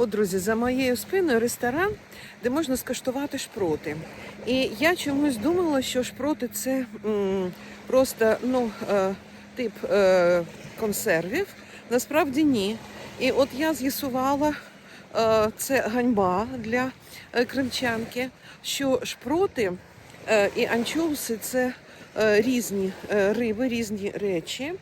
От, друзі, за моєю спиною ресторан, де можна скаштувати шпроти. І я чомусь думала, що шпроти це м, просто ну, е, тип е, консервів. Насправді ні. І от я з'ясувала, е, це ганьба для е, кримчанки, що шпроти е, і анчоуси це е, різні е, риби, різні речі.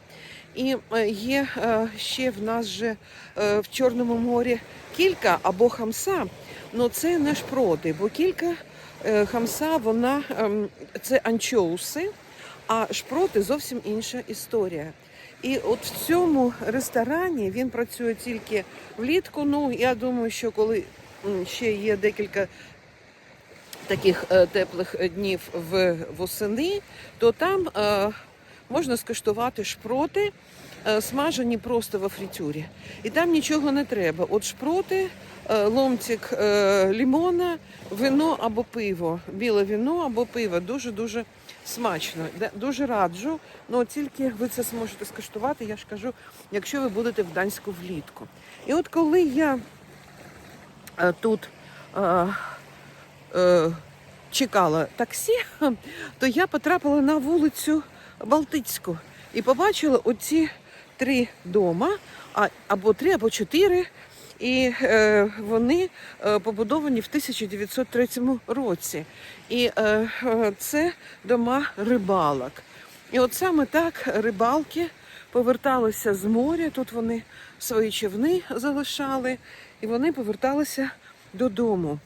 І е, є е, ще в нас же е, в Чорному морі кілька або хамса, але це не шпроти, бо кілька хамса, вона ем, це анчоуси, а шпроти зовсім інша історія. І от в цьому ресторані він працює тільки влітку. Ну я думаю, що коли ще є декілька таких теплих днів в восени, то там можна скуштувати шпроти, е, смажені просто во фритюрі. І там нічого не треба. От шпроти, е, ломтик е, лімона, вино або пиво, біле вино або пиво. Дуже-дуже смачно. Дуже раджу. Ну тільки ви це зможете скуштувати, я ж кажу, якщо ви будете в Данську влітку. І от коли я тут. чекала таксі, то я потрапила на вулицю Балтицьку і побачила оці три дома, або три, або чотири. І е, вони е, побудовані в 1903 році. І е, е, це дома рибалок. І от саме так рибалки поверталися з моря. Тут вони свої човни залишали, і вони поверталися додому.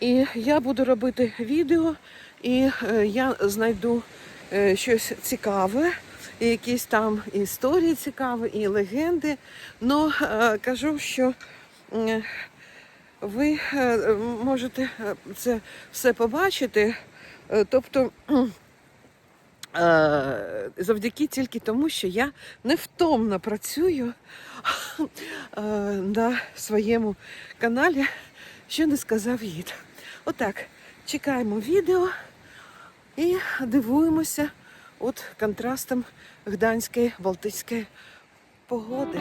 І я буду робити відео, і е, я знайду щось цікаве, і якісь там історії цікаві, і легенди. Но е, кажу, що е, ви е, можете е, це все побачити. Е, Тобто е, завдяки тільки тому, що я невтомно працюю е, на своєму каналі, що не сказав гід. Отак, чекаємо відео і дивуємося от контрастом гданської балтійської погоди.